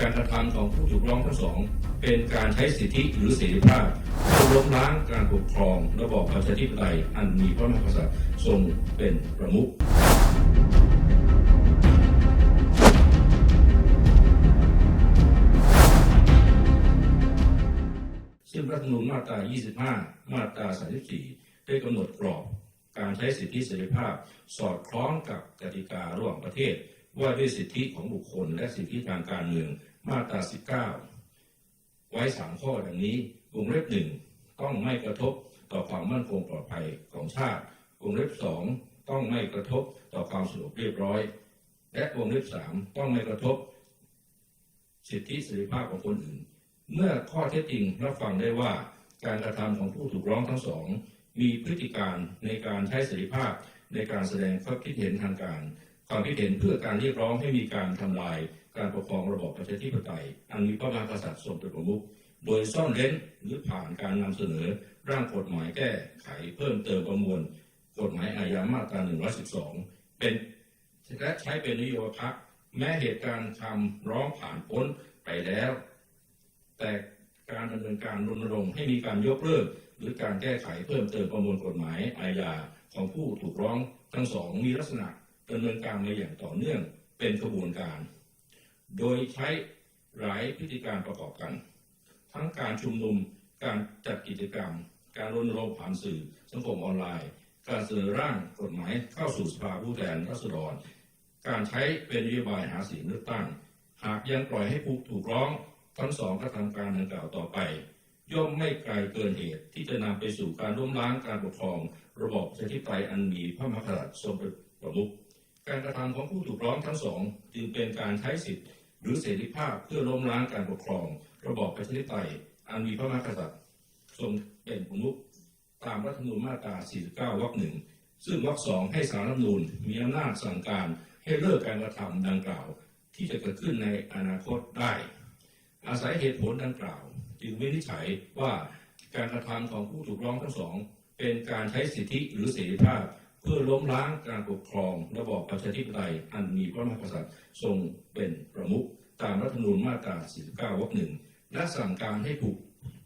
การกระทำของผู้ถูกร้องทั้งสอง เป็นการใช้สิทธิหรือเสรีภาพเพื่อล้มล้างการปกครองระบอบประชาธิปไตยอันมีพระมหากษัตริย์ทรงเป็นประมุขซึ่งรัฐธรรมนูญมาตรา 25 มาตรา 34 ได้กำหนดกรอบการใช้สิทธิเสรีภาพ สอดคล้องกับกติการะหว่างประเทศ ว่าด้วยสิทธิของบุคคล และสิทธิทางการเมืองมาตรา 19 ไว้ 3 ข้อดังนี้วงเล็บหนึ่งต้องไม่กระทบต่อความมั่นคงปลอดภัยของชาติวงเล็บสองต้องไม่กระทบต่อความสงบเรียบร้อย และวงเล็บสามต้องไม่กระทบ สิทธิเสรีภาพของคนอื่น เมื่อข้อเท็จจริงรับฟังได้ว่าการกระทำของผู้ถูกร้องทั้งสอง มีพฤติการในการใช้เสรีภาพในการแสดงความคิดเห็นทางการ ความคิดเห็นเพื่อการเรียกร้องให้มีการทำลายการปกครองระบอบประชาธิปไตย อันมีพระมหากษัตริย์ทรงเป็นประมุขโดยซ่อนเร้นหรือผ่านการนำเสนอร่างกฎหมายแก้ไขเพิ่มเติมประมวล กฎหมายอาญามาตรา 112 เป็นและใช้เป็นนโยบายพักแม้เหตุการณ์คำร้องผ่านพ้นไปแล้ว แต่การดำเนินการรณรงค์ให้มีการยกเลิกหรือการแก้ไขเพิ่มเติมประมวลกฎหมายอาญาของผู้ถูกร้องทั้งสองมีลักษณะ ดำเนินการมาอย่างต่อเนื่องเป็นกระบวนการ โดยใช้หลายพฤติการประกอบกัน ทั้งการชุมนุมการจัดกิจกรรม การรณรงค์ผ่านสื่อ สังคมออนไลน์ การเสนอร่างกฎหมายเข้าสู่สภาผู้แทนราษฎร การใช้เป็นนโยบายหาเสียงเลือกตั้ง หากยังปล่อยให้ผู้ถูกร้องทั้งสองกระทำการดังกล่าวต่อไป ย่อมไม่ไกลเกินเหตุที่จะนำไปสู่การล้มล้างการปกครอง ระบอบประชาธิปไตยอันมีพระมหากษัตริย์ทรงเป็นประมุข การกระทำของผู้ถูกร้องทั้งสองจึงเป็นการใช้สิทธิหรือเสรีภาพเพื่อล้มล้างการปกครอง ระบอบประชาธิปไตยอันมีพระมหากษัตริย์ทรงเป็นประมุขตามรัฐธรรมนูญมาตรา 49 วรรคหนึ่งซึ่งวรรคสองให้สารรัฐธรรมนูญมีอำนาจสั่งการให้เลิกการกระทำดังกล่าว ที่จะเกิดขึ้นในอนาคตได้ อาศัยเหตุผลดังกล่าว จึงวินิจฉัยว่าการกระทำของผู้ถูกร้องทั้งสอง เป็นการใช้สิทธิหรือเสรีภาพ พื่อล้มล้างการปกครองระบอบประชาธิปไตยอันมีพระมหากษัตริย์ทรงเป็นประมุขตามรัฐธรรมนูญมาตรา 49 วรรคหนึ่งและสั่งการให้ผู้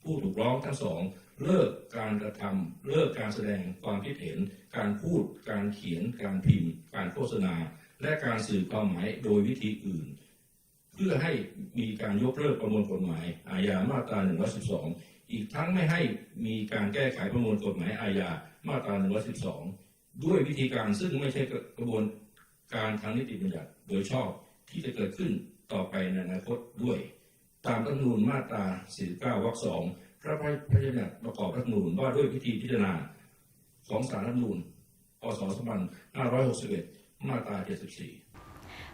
ผู้ถูกร้องทั้งสองเลิกการกระทำเลิกการแสดงความคิดเห็น การพูด การเขียน การพิมพ์ การโฆษณา และการสื่อความหมายโดยวิธีอื่น เพื่อให้มีการยกเลิกประมวลกฎหมาย อาญามาตรา 112 อีกทั้งไม่ให้มีการแก้ไขประมวลกฎหมายอาญามาตรา 112 ด้วยวิธีการซึ่งไม่ใช่กระบวนการทางนิติบัญญัติโดยชอบที่จะเกิดขึ้นต่อไปในอนาคตด้วย ตามรัฐธรรมนูญมาตรา 49 วรรค2พระราชบัญญัติประกอบรัฐธรรมนูญว่าด้วยวิธีพิจารณาของสารรัฐธรรมนูญพศ 2561 มาตรา 74